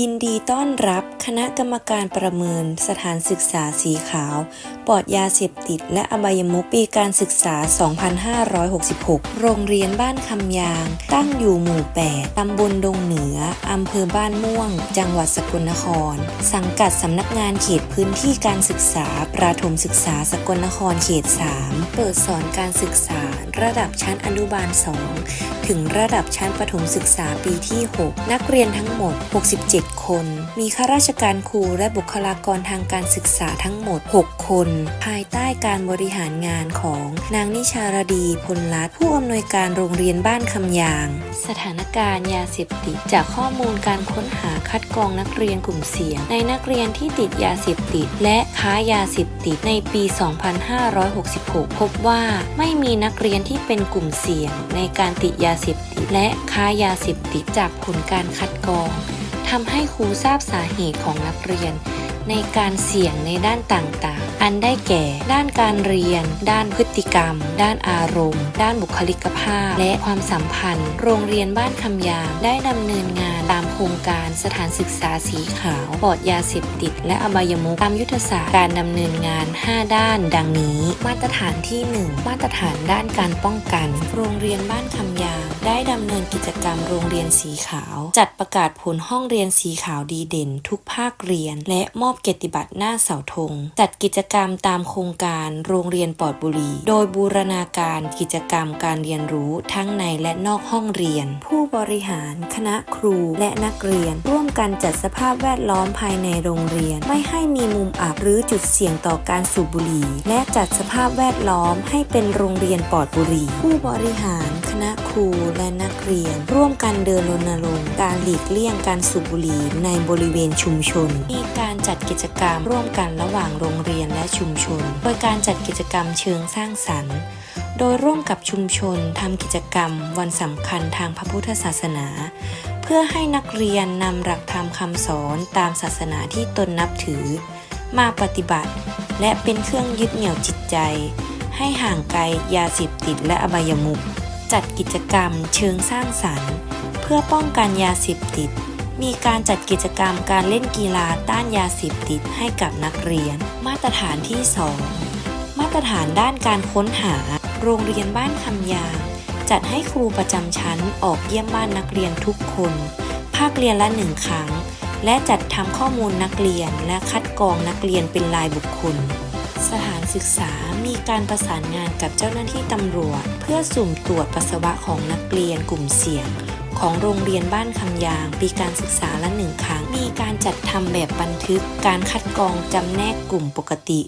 ยินดีต้อนรับคณะกรรมการประเมินสถานศึกษาสีขาว ปลอดยาเสพติด และอบายมุขปีการศึกษา 2566 โรงเรียนบ้านคำยาง ตั้งอยู่หมู่ 8 ตำบลดงเหนือ อำเภอบ้านม่วง จังหวัดสกลนคร สังกัดสำนักงานเขตพื้นที่การศึกษา ประถมศึกษาสกลนครเขต 3 เปิดสอนการศึกษา ระดับชั้นอนุบาล 2 ถึงระดับชั้นประถมศึกษาปีที่ 6 นักเรียนทั้งหมด 67 คน มีข้าราชการครูและบุคลากรทางการศึกษาทั้งหมด 6 คนภายใต้การบริหารงานของนางนิชารดีพลรัตผู้อำนวยการโรงเรียนบ้านคำยาง สถานการณ์ยาเสพติดจากข้อมูลการค้นหาคัดกรองนักเรียนกลุ่มเสี่ยง ในนักเรียนที่ติดยาเสพติด และค้ายาเสพติดในปี 2566 พบว่าไม่มีนักเรียนที่เป็นกลุ่มเสี่ยง ในการติดยาเสพติด และค้ายาเสพติดจากผลการคัดกรองทำให้ครูทราบสาเหตุของนักเรียน ในการเสี่ยงในด้านต่างๆ อันได้แก่ ด้านการเรียน ด้านพฤติกรรม ด้านอารมณ์ ด้านบุคลิกภาพ และความสัมพันธ์ โรงเรียนบ้านคำยางได้ดำเนินงานตามโครงการสถานศึกษาสีขาวปลอดยาเสพติด และอบายมุขตามยุทธศาสตร์การดำเนินงาน 5 ด้าน ดังนี้ มาตรฐานที่ 1 มาตรฐานด้านการป้องกัน โรงเรียนบ้านคำยาง ได้ดำเนินกิจกรรมโรงเรียนสีขาว จัดประกาศผลห้องเรียนสีขาวดีเด่น ทุกภาคเรียน และมอบเกียรติบัตรหน้าเสาธง จัดกิจกรรมตามโครงการโรงเรียนปลอดบุหรี่โดยบูรณาการกิจกรรมการเรียนรู้ทั้งในและนอกห้องเรียน ผู้บริหาร คณะครูและนักเรียน ร่วมกันจัดสภาพแวดล้อมภายในโรงเรียน ไม่ให้มีมุมอับหรือจุดเสี่ยงต่อการสูบบุหรี่ และจัดสภาพแวดล้อมให้เป็นโรงเรียนปลอดบุหรี่ ผู้บริหาร คณะครูและนักเรียน ร่วมกันเดินรณรงค์การหลีกเลี่ยงการสูบบุหรี่ในบริเวณชุมชน มีการจัดกิจกรรมร่วมกันระหว่างโรงเรียนและชุมชน โดยการจัดกิจกรรมเชิงสร้างสรรค์โดยร่วมกับชุมชนทำกิจกรรมวันสำคัญทางพระพุทธศาสนา เพื่อให้นักเรียนนำหลักธรรมคำสอนตามศาสนาที่ตนนับถือ มาปฏิบัติ และเป็นเครื่องยึดเหนี่ยวจิตใจ ให้ห่างไกลยาเสพติดและอบายมุข จัดกิจกรรมเชิงสร้างสรรค์ เพื่อป้องกันยาเสพติด มีการจัดกิจกรรมการเล่นกีฬาต้านยาเสพติดให้กับนักเรียน มาตรฐานที่ 2 มาตรฐานด้านการค้นหา โรงเรียนบ้านคำยาง จัดให้ครูประจำชั้นออกเยี่ยมบ้านนักเรียนทุกคน ภาคเรียนละหนึ่งครั้ง และจัดทำข้อมูลนักเรียนและคัดกรองนักเรียนเป็นรายบุคคล สถานศึกษามีการประสานงานกับเจ้าหน้าที่ตำรวจ เพื่อสุ่มตรวจปัสสาวะของนักเรียนกลุ่มเสี่ยง ของโรงเรียนบ้านคำยาง ปีการศึกษาละหนึ่งครั้ง มีการจัดทำแบบบันทึก การคัดกรองจำแนกกลุ่มปกติ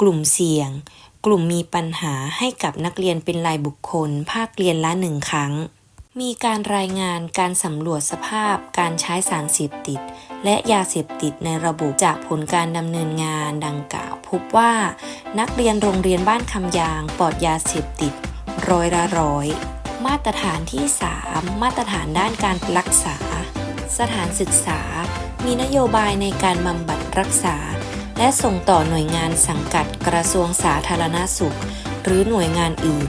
กลุ่มเสี่ยง กลุ่มมีปัญหาให้กับนักเรียนเป็นรายบุคคล ภาคเรียนละหนึ่งครั้ง มีการรายงานการสำรวจสภาพ การใช้สารเสพติด และยาเสพติดในระบบจากผลการดำเนินงานดังกล่าว พบว่านักเรียนโรงเรียนบ้านคำยางปลอดยาเสพติดร้อยละร้อยมาตรฐานที่ 3 มาตรฐานด้านการรักษา สถานศึกษา มีนโยบายในการบำบัดรักษา และส่งต่อหน่วยงานสังกัดกระทรวงสาธารณสุข หรือหน่วยงานอื่น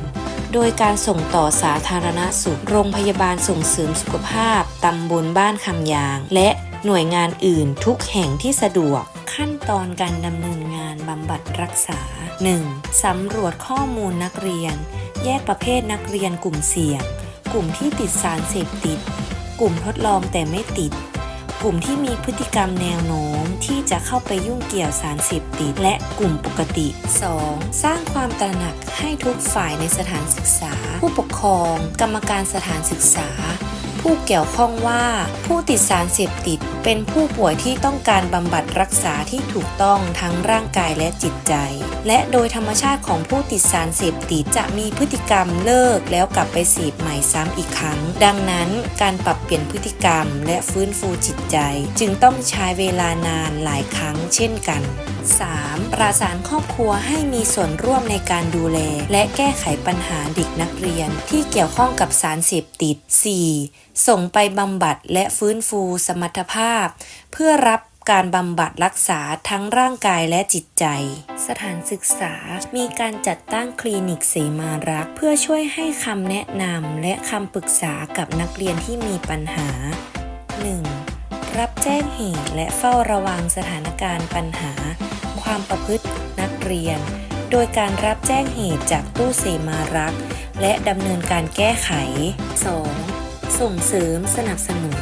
โดยการส่งต่อสาธารณสุข โรงพยาบาลส่งเสริมสุขภาพ ตำบลบ้านคำยาง และ หน่วยงานอื่นทุกแห่งที่สะดวก ขั้นตอนการดำเนินงานบำบัดรักษา 1. สำรวจข้อมูลนักเรียน แยกประเภทนักเรียนกลุ่มเสี่ยง กลุ่มที่ติดสารเสพติด กลุ่มทดลองแต่ไม่ติด กลุ่มที่มีพฤติกรรมแนวโน้มที่จะเข้าไปยุ่งเกี่ยวสารเสพติด และกลุ่มปกติ 2. สร้างความตระหนักให้ทุกฝ่ายในสถานศึกษา ผู้ปกครอง กรรมการสถานศึกษา ผู้เกี่ยวข้องว่า ผู้ติดสารเสพติด เป็นผู้ป่วยที่ต้องการบำบัดรักษาที่ถูกต้องทั้งร่างกายและจิตใจ และโดยธรรมชาติของผู้ติดสารเสพติดจะมีพฤติกรรมเลิกแล้วกลับไปเสพใหม่ซ้ำอีกครั้ง ดังนั้นการปรับเปลี่ยนพฤติกรรมและฟื้นฟูจิตใจ จึงต้องใช้เวลานานหลายครั้งเช่นกัน 3. ประสานครอบครัวให้มีส่วนร่วมในการดูแล และแก้ไขปัญหาเด็กนักเรียนที่เกี่ยวข้องกับสารเสพติด 4. ส่งไปบำบัดและฟื้นฟูสมรรถภาพ เพื่อรับการบำบัดรักษาทั้งร่างกายและจิตใจ สถานศึกษา มีการจัดตั้งคลินิกเสมารัก เพื่อช่วยให้คำแนะนำและคำปรึกษากับนักเรียนที่มีปัญหา 1. รับแจ้งเหตุและเฝ้าระวังสถานการณ์ปัญหา ความประพฤตินักเรียน โดยการรับแจ้งเหตุจากตู้เสมารักษ์และดำเนินการแก้ไข 2. ส่งเสริมสนับสนุน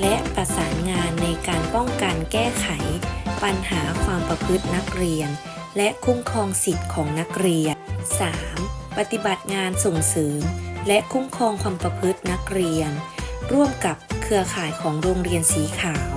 และประสานงานในการป้องกันแก้ไข ปัญหาความประพฤตินักเรียน และคุ้มครองสิทธิ์ของนักเรียน 3. ปฏิบัติงานส่งเสริม และคุ้มครองความประพฤตินักเรียน ร่วมกับเครือข่ายของโรงเรียนสีขาว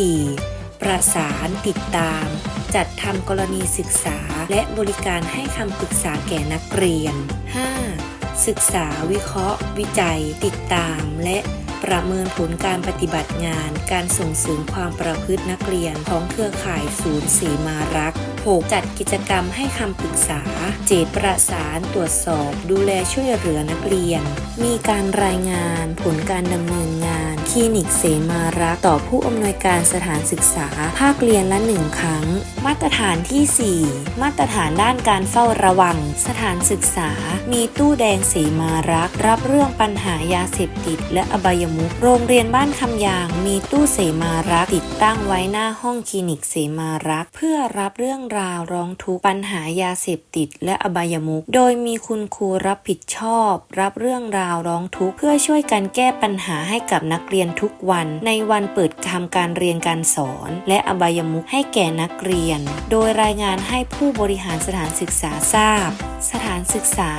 4. ประสานติดตาม จัดทำกรณีศึกษาและบริการให้คำปรึกษาแก่นักเรียน 5. ศึกษาวิเคราะห์ วิจัย ติดตาม และประเมินผลการปฏิบัติงาน การส่งเสริมความประพฤตินักเรียนของเครือข่ายศูนย์สีมารักษ์ 6. จัดกิจกรรมให้คำปรึกษา 7. ประสานตรวจสอบ ดูแลช่วยเหลือนักเรียน มีการรายงานผลการดำเนินงาน คลินิกเสมารักต่อผู้อำนวยการสถานศึกษา ภาคเรียนละหนึ่งครั้ง มาตรฐานที่ 4 มาตรฐานด้านการเฝ้าระวัง สถานศึกษา มีตู้แดงเสมารัก รับเรื่องปัญหายาเสพติด และอบายมุขโรงเรียนบ้านคำยาง มีตู้เสมารักติดตั้งไว้หน้าห้องคลินิกเสมารัก เพื่อรับเรื่องราวร้องทุกข์ปัญหายาเสพติดและอบายมุขโดยมีคุณครูรับผิดชอบ รับเรื่องราวร้องทุกข์เพื่อช่วยกันแก้ปัญหาให้กับนักเรียนทุกวัน ในวันเปิดทำการเรียนการสอน และอบายมุขให้แก่นักเรียน โดยรายงานให้ผู้บริหารสถานศึกษาทราบ สถานศึกษา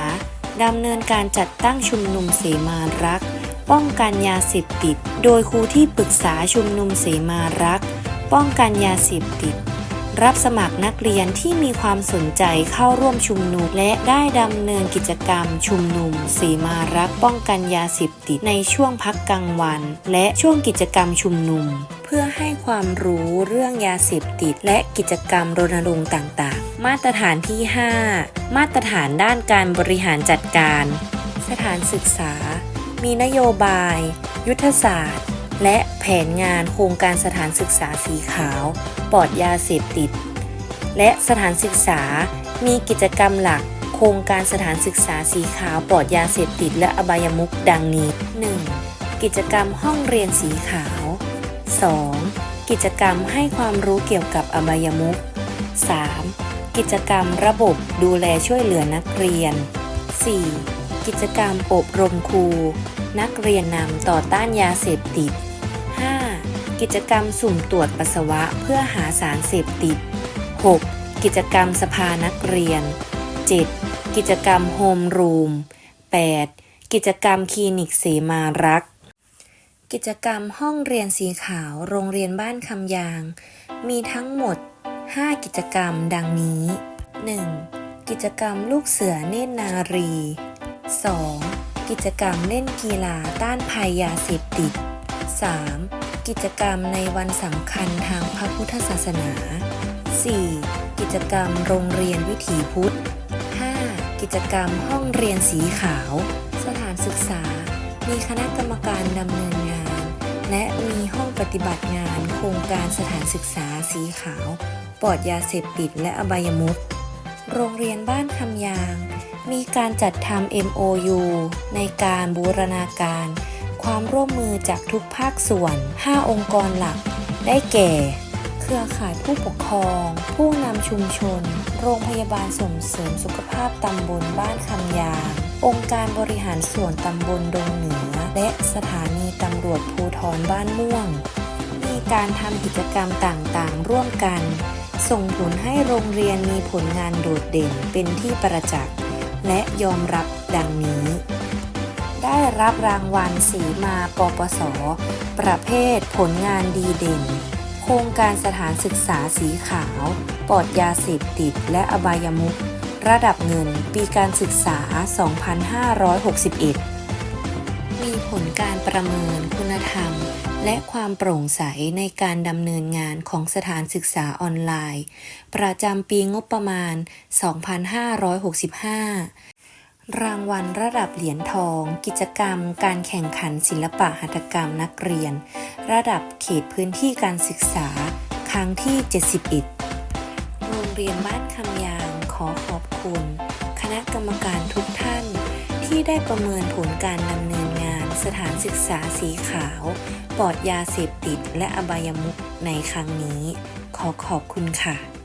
ดำเนินการจัดตั้งชุมนุมเสมารัก ป้องกันยาเสพติด โดยครูที่ปรึกษาชุมนุมเสมารัก ป้องกันยาเสพติด รับสมัครนักเรียนที่มีความสนใจเข้าร่วมชุมนุม และได้ดำเนินกิจกรรมชุมนุมเสมารักป้องกันยาเสพติดในช่วงพักกลางวัน และช่วงกิจกรรมชุมนุม เพื่อให้ความรู้เรื่องยาเสพติด และกิจกรรมรณรงค์ต่างๆ มาตรฐานที่ 5 มาตรฐานด้านการบริหารจัดการ สถานศึกษา มีนโยบาย ยุทธศาสตร์ และแผนงานโครงการสถานศึกษาสีขาวปลอดยาเสพติด และสถานศึกษามีกิจกรรมหลัก โครงการสถานศึกษาสีขาวปลอดยาเสพติด และอบายมุขดังนี้ 1. กิจกรรมห้องเรียนสีขาว 2. กิจกรรมให้ความรู้เกี่ยวกับอบายมุข 3. กิจกรรมระบบดูแลช่วยเหลือนักเรียน 4. กิจกรรมอบรมครู นักเรียนนำต่อต้านยาเสพติด กิจกรรมสุ่มตรวจปัสสาวะเพื่อหาสารเสพติด 6. กิจกรรมสภานักเรียน 7. กิจกรรมโฮมรูม 8. กิจกรรมคลินิกเสมารัก กิจกรรมห้องเรียนสีขาวโรงเรียนบ้านคำยาง มีทั้งหมด 5 กิจกรรมดังนี้ 1. กิจกรรมลูกเสือเนตรนารี 2. กิจกรรมเล่นกีฬาต้านภัยยาเสพติด 3. กิจกรรมในวันสำคัญทางพระพุทธศาสนา 4. กิจกรรมโรงเรียนวิถีพุทธ 5. กิจกรรมห้องเรียนสีขาว สถานศึกษา มีคณะกรรมการดำเนินงาน และมีห้องปฏิบัติงานโครงการสถานศึกษาสีขาว ปลอดยาเสพติดและอบายมุขโรงเรียนบ้านคำยาง มีการจัดทำ MOU ในการบูรณาการ ความร่วมมือจากทุกภาคส่วน 5 องค์กรหลัก ได้แก่ เครือข่ายผู้ปกครอง ผู้นำชุมชน โรงพยาบาลส่งเสริมสุขภาพตำบลบ้านคำยาง องค์การบริหารส่วนตำบลดงเหนือ และสถานีตำรวจภูทรบ้านม่วง มีการทำกิจกรรมต่างๆ ร่วมกัน ส่งผลให้โรงเรียนมีผลงานโดดเด่นเป็นที่ประจักษ์และยอมรับดังนี้ ได้รับรางวัลสีมาปปส ประเภทผลงานดีเด่น โครงการสถานศึกษาสีขาว ปลอดยาเสพติดและอบายมุขระดับเงินปีการศึกษา 2561 มีผลการประเมินคุณธรรม และความโปร่งใสในการดำเนินงานของสถานศึกษาออนไลน์ ประจำปีงบประมาณ 2565 รางวัลระดับเหรียญทอง กิจกรรม การแข่งขันศิลปะหัตถกรรมนักเรียน ระดับเขตพื้นที่การศึกษา ครั้งที่ 71 โรงเรียนบ้านคำยางขอขอบคุณ คณะกรรมการทุกท่าน ที่ได้ประเมินผลการดำเนินงาน สถานศึกษาสีขาว ปลอดยาเสพติดและอบายมุขในครั้งนี้ ขอขอบคุณค่ะ